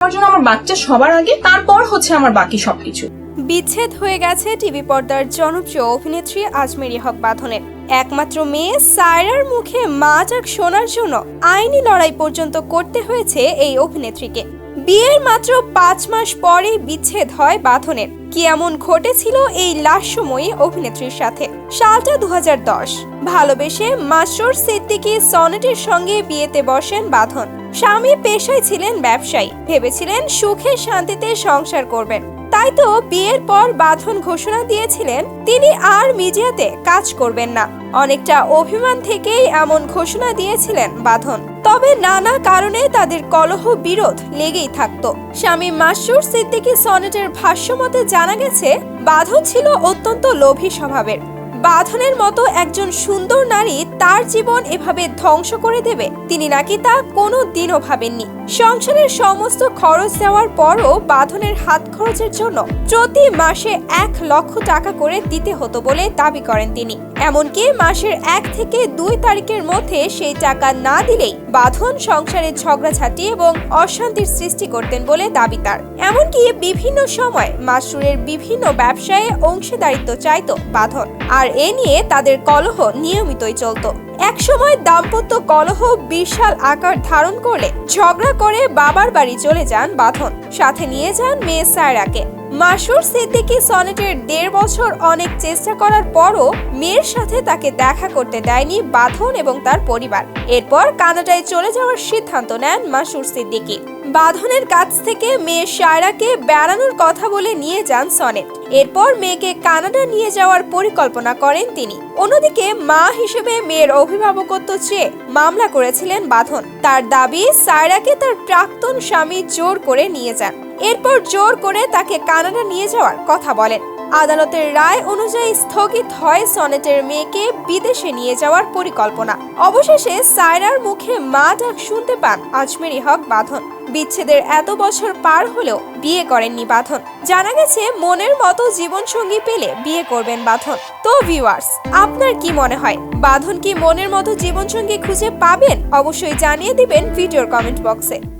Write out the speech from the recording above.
আমার জন্য আমার বাচ্চা সবার আগে, তারপর হচ্ছে আমার বাকি সবকিছু। বিচ্ছেদ হয়ে গেছে টিভি পর্দার জনপ্রিয় অভিনেত্রী আজমেরি হক বাঁধনের একমাত্র মেয়ে সায়রার মুখে মা ডাক শোনার জন্য আইনি লড়াই পর্যন্ত করতে হয়েছে এই অভিনেত্রীকে। বিয়ের মাত্র পাঁচ মাস পরে বিচ্ছেদ হয় বাঁধনের কি এমন ঘটেছিল এই লাশময়ী অভিনেত্রীর সাথে? সালটা দু হাজার দশ। ভালোবেসে মাসরুর সিদ্দিকী সনেটের সঙ্গে বিয়েতে বসেন বাঁধন। স্বামী পেশায় ছিলেন ব্যবসায়ী। ভেবেছিলেন সুখে শান্তিতে সংসার করবেন। তাই তো বিয়ের পর বাঁধন ঘোষণা দিয়েছিলেন, তিনি আর মিডিয়াতে কাজ করবেন না। অনেকটা অভিমান থেকেই এমন ঘোষণা দিয়েছিলেন বাঁধন। তবে নানা কারণে তাদের কলহ বিরোধ লেগেই থাকত। স্বামী মাসুর সিদ্দিকী সনেটের ভাষ্যমতে জানা গেছে, বাঁধন ছিল অত্যন্ত লোভী স্বভাবের। বাঁধনের মতো একজন সুন্দর নারী তার জীবন এভাবে ধ্বংস করে দেবে। তিনি নাকি তা কোনো দিনও ভাবেননি। সংসারের সমস্ত খরচ দেওয়ার পরও বাঁধনের হাত খরচের জন্য প্রতি মাসে এক লক্ষ টাকা করে দিতে হতো বলে দাবি করেন তিনি। এমনকি মাসের এক থেকে দুই তারিখের মধ্যে সেই টাকা না দিলেই বাঁধন সংসারের ঝগড়াঝাটি এবং অশান্তির সৃষ্টি করতেন বলে দাবি তার। এমনকি বিভিন্ন সময় মাসরুরের বিভিন্ন ব্যবসায়ে অংশীদারিত্ব চাইত বাঁধন। আর এ নিয়ে তাদের কলহ নিয়মিতই চলত। একসময় দাম্পত্য কলহ বিশাল আকার ধারণ করলে ঝগড়া করে বাবার বাড়ি চলে যান বাঁধন। সাথে নিয়ে যান মেয়ে সায়রাকে। মাসুর সিদ্দিকী সনেটের দেড় বছর অনেক চেষ্টা করার পরও মেয়ের সাথে তাকে দেখা করতে দেয়নি বাঁধন এবং তার পরিবার। এরপর কানাডায় চলে যাওয়ার সিদ্ধান্ত নেন মাসুর সিদ্দিকী। বাঁধনের কাছ থেকে মেয়ে সায়রাকে বেড়ানোর কথা বলে নিয়ে যান সনেট। এরপর মেয়েকে কানাডা নিয়ে যাওয়ার পরিকল্পনা করেন তিনি। অন্যদিকে মা হিসেবে মেয়ের অভিভাবকত্ব চেয়ে মামলা করেছিলেন বাঁধন। তার দাবি, সায়রাকে তার প্রাক্তন স্বামী জোর করে নিয়ে যান। এরপর জোর করে তাকে কানাডা নিয়ে যাওয়ার কথা বলেন। আদালতের রায় অনুযায়ী স্থগিত হয় সনেটের মেয়েকে বিদেশে নিয়ে যাওয়ার পরিকল্পনা। অবশেষে সায়রার মুখে মা ডাক শুনতে পান আজমেরি হক বাঁধন। বিচ্ছেদের এত বছর পার হলেও বিয়ে করেননি বাঁধন। জানা গেছে, মনের মতো জীবনসঙ্গী পেলে বিয়ে করবেন বাঁধন। তো ভিউয়ার্স আপনার কি মনে হয়? বাঁধন কি মনের মতো জীবনসঙ্গী খুঁজে পাবেন? অবশ্যই জানিয়ে দিবেন ভিডিওর কমেন্ট বক্সে।